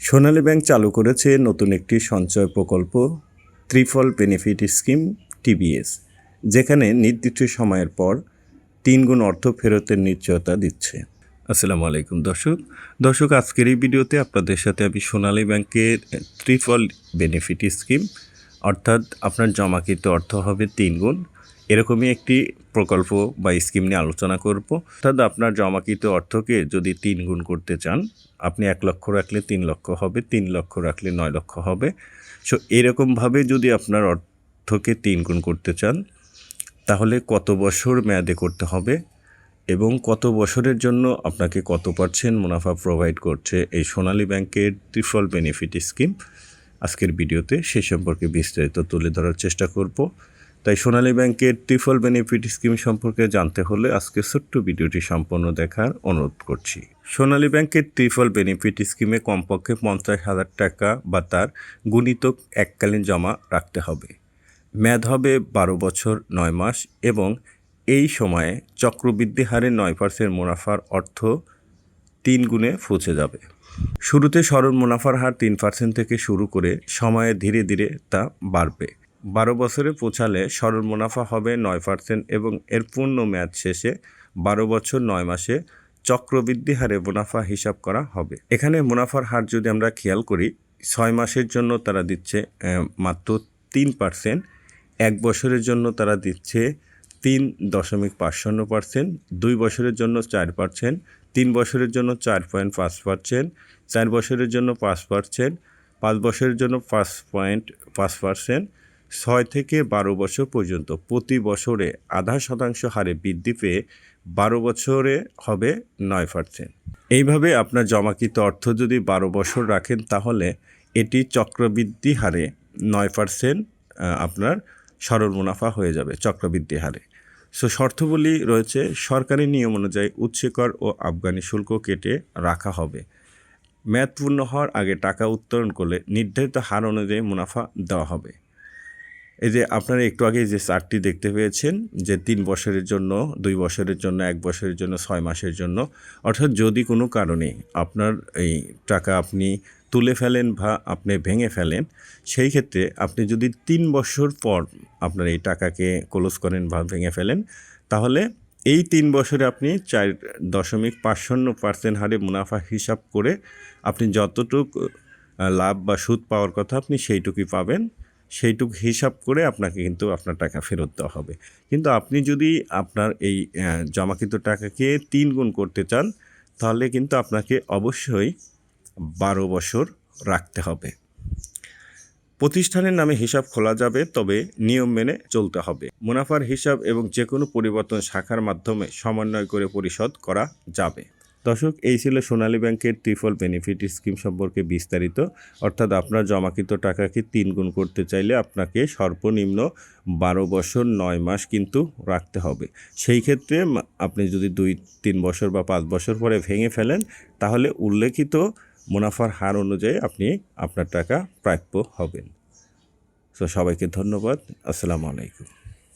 সোনালী bank চালু করেছে নতুন একটি সঞ্চয় প্রকল্প, ত্রিফল বেনিফিট স্কিম, টিবিএস, যেখানে নির্দিষ্ট সময়ের পর তিন গুণ অর্থ ফেরতের নিশ্চয়তা দিচ্ছে। আসসালামু আলাইকুম দর্শক। দর্শক, আজকের এই ভিডিওতে আপনাদের সাথে আমি সোনালী ব্যাংকের ত্রিফল বেনিফিট স্কিম, অর্থাৎ আপনার জমাকৃত অর্থ হবে তিন গুণ এরকমই একটি প্রকল্প বা স্কিম নিয়ে আলোচনা করব। অর্থাৎ আপনার জমাকৃত অর্থকে যদি তিন গুণ করতে চান, আপনি এক লক্ষ রাখলে তিন লক্ষ হবে, তিন লক্ষ রাখলে নয় লক্ষ হবে। সো, এরকমভাবে যদি আপনার অর্থকে তিন গুণ করতে চান, তাহলে কত বছর মেয়াদে করতে হবে এবং কত বছরের জন্য আপনাকে কত পার্সেন্ট মুনাফা প্রোভাইড করছে এই সোনালী ব্যাংকের ত্রিফল বেনিফিট স্কিম? আজকের ভিডিওতে সে সম্পর্কে বিস্তারিত তুলে ধরার চেষ্টা করব। তাই সোনালী ব্যাংকের ত্রিফল বেনিফিট স্কিম সম্পর্কে জানতে হলে আজকে ছোট্ট ভিডিওটি সম্পূর্ণ দেখার অনুরোধ করছি। সোনালী ব্যাংকের ত্রিফল বেনিফিট স্কিমে কমপক্ষে পঞ্চাশ হাজার টাকা বা তার গুণিতক এককালীন জমা রাখতে হবে। মেয়াদ হবে বারো বছর, নয় মাস এবং এই সময়ে চক্রবৃদ্ধি হারে নয় পার্সেন্ট মুনাফার অর্থ তিন গুণে পৌঁছে যাবে। শুরুতে সরল মুনাফার হার তিন পার্সেন্ট থেকে শুরু করে সময়ে ধীরে ধীরে তা বাড়বে। বারো বছরে পৌঁছালে সরল মুনাফা হবে নয় পার্সেন্ট এবং এর পূর্ণ মেয়াদ শেষে বারো বছর নয় মাসে চক্রবৃদ্ধি হারে মুনাফা হিসাব করা হবে। এখানে মুনাফার হার যদি আমরা খেয়াল করি, ছয় মাসের জন্য তারা দিচ্ছে মাত্র তিন পার্সেন্ট, এক বছরের জন্য তারা দিচ্ছে তিন দশমিক পাঁচ শূন্য পার্সেন্ট, দুই বছরের জন্য চার পার্সেন্ট, তিন বছরের জন্য চার পয়েন্ট পাঁচ পার্সেন্ট, চার বছরের জন্য পাঁচ পার্সেন্ট, পাঁচ বছরের জন্য পাঁচ পয়েন্ট পাঁচ পার্সেন্ট ছয় থেকে বারো বছর পর্যন্ত প্রতি বছরে আধা শতাংশ হারে বৃদ্ধি পেয়ে বারো বছরে হবে নয় পার্সেন্ট এইভাবে আপনার জমাকৃত অর্থ যদি বারো বছর রাখেন তাহলে এটি চক্রবৃদ্ধি হারে নয় পার্সেন্ট আপনার সরল মুনাফা হয়ে যাবে চক্রবৃদ্ধি হারে। সো শর্তগুলি রয়েছে সরকারি নিয়ম অনুযায়ী উৎসেকর ও আফগানি শুল্ক কেটে রাখা হবে। মেয়াদ পূর্ণ হওয়ার আগে টাকা উত্তোলন করলে নির্ধারিত হার অনুযায়ী মুনাফা দেওয়া হবে। এই যে আপনারা একটু আগে যে চার্টটি দেখতে পেয়েছেন, যে তিন বছরের জন্য, দুই বছরের জন্য, এক বছরের জন্য, ছয় মাসের জন্য, অর্থাৎ যদি কোনো কারণে আপনার এই টাকা আপনি তুলে ফেলেন বা আপনি ভেঙে ফেলেন, সেই ক্ষেত্রে আপনি যদি তিন বছর পর আপনার এই টাকাকে ক্লোজ করেন বা ভেঙে ফেলেন, তাহলে এই তিন বছরে আপনি চার দশমিক পাঁচ শূন্য পার্সেন্ট হারে মুনাফা হিসাব করে আপনি যতটুক লাভ বা সুদ পাওয়ার কথা আপনি সেইটুকুই পাবেন। সেইটুকু হিসাব করে আপনাকে কিন্তু আপনার টাকা ফেরত দেওয়া হবে। কিন্তু আপনি যদি আপনার এই জমাকৃত টাকাকে তিন গুণ করতে চান, তাহলে কিন্তু আপনাকে অবশ্যই বারো বছর রাখতে হবে। প্রতিষ্ঠানের নামে হিসাব খোলা যাবে, তবে নিয়ম মেনে চলতে হবে। মুনাফার হিসাব এবং যে কোনো পরিবর্তন শাখার মাধ্যমে সমন্বয় করে পরিশোধ করা যাবে। দর্শক, এই ছিল সোনালী ব্যাংকের ত্রিফল বেনিফিট স্কিম সম্পর্কে বিস্তারিত। অর্থাৎ আপনার জমাকৃত টাকাকে তিন গুণ করতে চাইলে আপনাকে সর্বনিম্ন বারো বছর নয় মাস কিন্তু রাখতে হবে। সেই ক্ষেত্রে আপনি যদি দুই, তিন বছর বা পাঁচ বছর পরে ভেঙে ফেলেন, তাহলে উল্লেখিত মুনাফার হার অনুযায়ী আপনি আপনার টাকা প্রাপ্য হবেন। তো সবাইকে ধন্যবাদ। আসসালামু আলাইকুম।